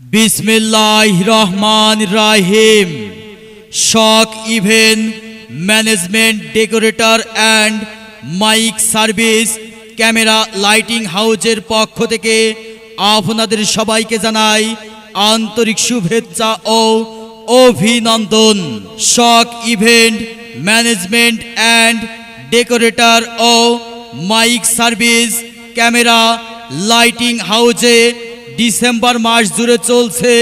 বিসমিল্লাহ রহমান রাহিম shock event management, decorator and mic service, camera lighting হাউজের পক্ষ থেকে আপনাদের সবাইকে জানাই আন্তরিক শুভেচ্ছা ও অভিনন্দন। Shok event management and decorator O mic service, camera lighting হাউজে ডিসেম্বর মাস জুড়ে চলছে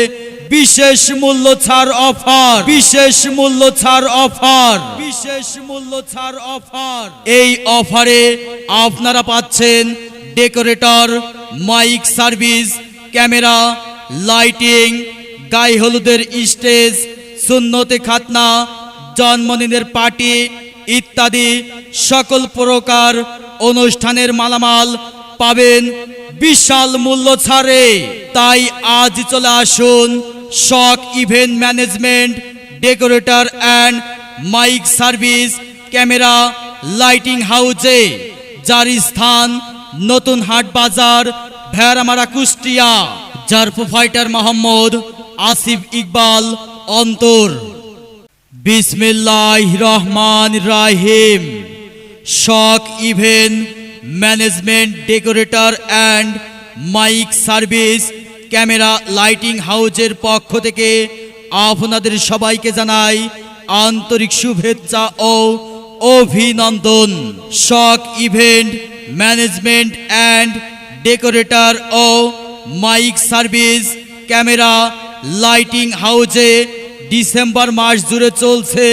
বিশেষ মূল্য ছাড় অফার। বিশেষ মূল্য ছাড় অফার। বিশেষ মূল্য ছাড় অফার। এই অফারে আপনারা পাচ্ছেন decorator, mic service, camera, lighting, গায়ে হলুদের স্টেজ, সুন্নতে খাতনা, জন্মদিনের পার্টি ইত্যাদি সকল প্রকার অনুষ্ঠানের মালামাল পাবেন বিশাল মূল্য ছাড়ে। তাই আজ চলে আসুন Shok event management, decorator and mic service, camera, lighting হাউজে যার স্থান নতুন হাট বাজার, ভেড়ামারা কুষ্টিয়া। যার ফাইটার মোহাম্মদ আসিফ ইকবাল অন্তর। বিসমিল্লাহ রহমান রাহিম। Shok event management decorator and mic service camera lighting হাউজের পক্ষ থেকে আপনাদের সবাইকে জানাই আন্তরিক শুভেচ্ছা ও অভিনন্দন। Shok event management and decorator O mic service camera lighting হাউজে ডিসেম্বর মাস জুড়ে চলছে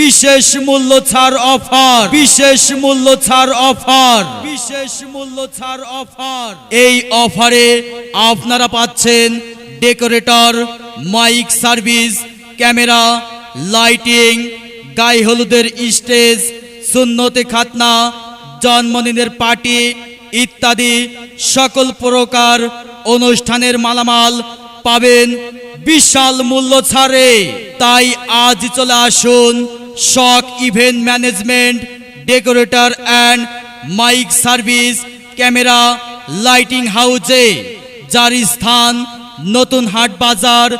বিশেষ মূল্য ছাড় অফার। বিশেষ মূল্য ছাড় অফার। বিশেষ মূল্য ছাড় অফার। এই অফারে আপনারা পাচ্ছেন decorator mic service camera lighting গায়ে হলুদের স্টেজ সুন্নতে খাতনা জন্মদিনের পার্টি ইত্যাদি সকল প্রকার অনুষ্ঠানের মালামাল পাবেন বিশাল মূল্য ছাড়ে। তাই আজ চলে আসুন Shok event management, decorator and mic service, camera, lighting হাউজে যার স্থান নতুন হাট বাজার